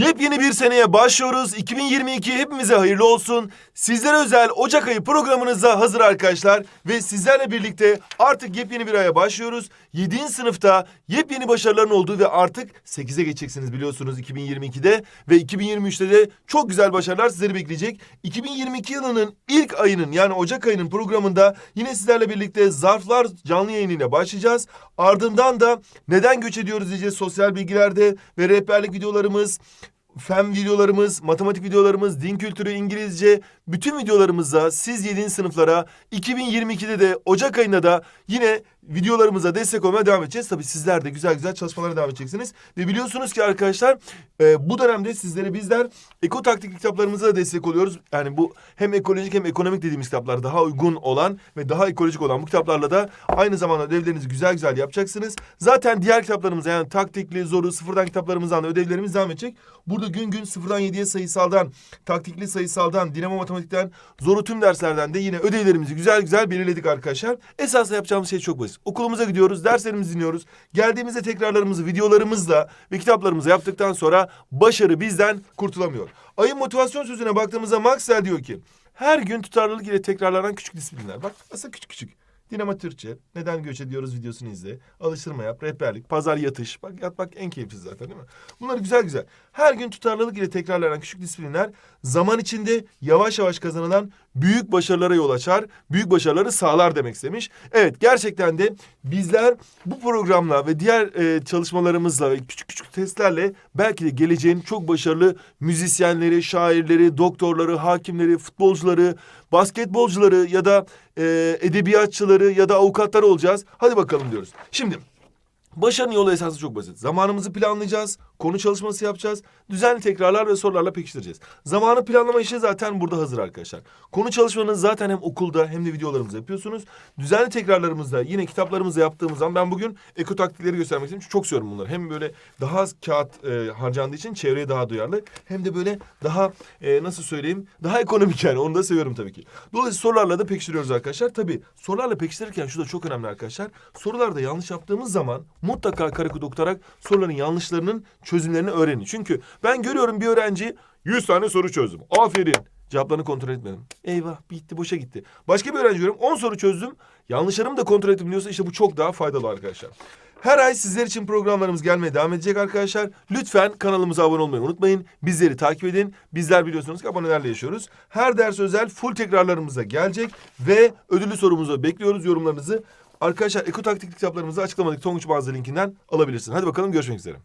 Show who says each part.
Speaker 1: Yepyeni bir seneye başlıyoruz. 2022 hepimize hayırlı olsun. Sizlere özel Ocak ayı programınız da hazır arkadaşlar. Ve sizlerle birlikte artık yepyeni bir aya başlıyoruz. 7. sınıfta yepyeni başarıların olduğu ve artık 8'e geçeceksiniz biliyorsunuz 2022'de. Ve 2023'te de çok güzel başarılar sizleri bekleyecek. 2022 yılının ilk ayının yani Ocak ayının programında yine sizlerle birlikte zarflar canlı yayınıyla başlayacağız. Ardından da neden göç ediyoruz diyeceğiz sosyal bilgilerde ve rehberlik videolarımız, fen videolarımız, matematik videolarımız, din kültürü, İngilizce bütün videolarımızda siz 7. sınıflara 2022'de de Ocak ayında da yine videolarımıza destek olmaya devam edeceğiz. Tabii sizler de güzel güzel çalışmalara devam edeceksiniz. Ve biliyorsunuz ki arkadaşlar e, bu dönemde sizlere bizler eko taktik kitaplarımıza da destek oluyoruz. Yani bu hem ekolojik hem ekonomik dediğimiz kitaplar daha uygun olan ve daha ekolojik olan bu kitaplarla da aynı zamanda ödevlerinizi güzel güzel yapacaksınız. Zaten diğer kitaplarımıza yani taktikli, zoru, sıfırdan kitaplarımızdan da ödevlerimiz devam edecek. Burada gün gün sıfırdan yediye sayısaldan, taktikli sayısaldan, dinamo matematikten, zoru tüm derslerden de yine ödevlerimizi güzel güzel belirledik arkadaşlar. Esasında yapacağımız şey çok basit. Okulumuza gidiyoruz, derslerimizi dinliyoruz. Geldiğimizde tekrarlarımızı videolarımızla ve kitaplarımızla yaptıktan sonra başarı bizden kurtulamıyor. Ayın motivasyon sözüne baktığımızda Maxwell diyor ki her gün tutarlılık ile tekrarlanan küçük disiplinler. Bak aslında küçük küçük. Dinamo Türkçe, neden göç ediyoruz videosunu izle, alıştırma yap, rehberlik, pazar yatış. Bak yatmak en keyiflisi zaten değil mi? Bunlar güzel güzel. Her gün tutarlılık ile tekrarlanan küçük disiplinler zaman içinde yavaş yavaş kazanılan büyük başarılara yol açar, büyük başarıları sağlar demek istemiş. Evet gerçekten de bizler bu programla ve diğer e, çalışmalarımızla ve küçük testlerle belki de geleceğin çok başarılı müzisyenleri, şairleri, doktorları, hakimleri, futbolcuları, basketbolcuları ya da e, edebiyatçıları ya da avukatları olacağız. Hadi bakalım diyoruz. Şimdi Başarının yolu esası çok basit. Zamanımızı planlayacağız, konu çalışması yapacağız, düzenli tekrarlar ve sorularla pekiştireceğiz. Zamanı planlama işi zaten burada hazır arkadaşlar. Konu çalışmanız zaten hem okulda hem de videolarımızda yapıyorsunuz. Düzenli tekrarlarımızda yine kitaplarımızda yaptığımız zaman ben bugün eko taktikleri göstermek istedim. Çünkü çok seviyorum bunları. Hem böyle daha az kağıt e, harcandığı için çevreye daha duyarlı hem de böyle daha e, nasıl söyleyeyim daha ekonomik yani onu da seviyorum tabii ki. Dolayısıyla sorularla da pekiştiriyoruz arkadaşlar. Tabii sorularla pekiştirirken şu da çok önemli arkadaşlar. Sorularda yanlış yaptığımız zaman mutlaka kare kod okutarak soruların yanlışlarının çözümlerini öğrenin. Çünkü ben görüyorum bir öğrenci 100 tane soru çözdüm. Aferin. Cevaplarını kontrol etmedim. Eyvah bitti boşa gitti. Başka bir öğrenci görüyorum 10 soru çözdüm. Yanlışlarımı da kontrol ettim diyorsa işte bu çok daha faydalı arkadaşlar. Her ay sizler için programlarımız gelmeye devam edecek arkadaşlar. Lütfen kanalımıza abone olmayı unutmayın. Bizleri takip edin. Bizler biliyorsunuz ki abonelerle yaşıyoruz. Her ders özel full tekrarlarımıza gelecek ve ödüllü sorumuzu bekliyoruz yorumlarınızı. Arkadaşlar Eko Taktik kitaplarımızı açıklamadaki Tonguç Mağaza linkinden alabilirsiniz. Hadi bakalım görüşmek üzere.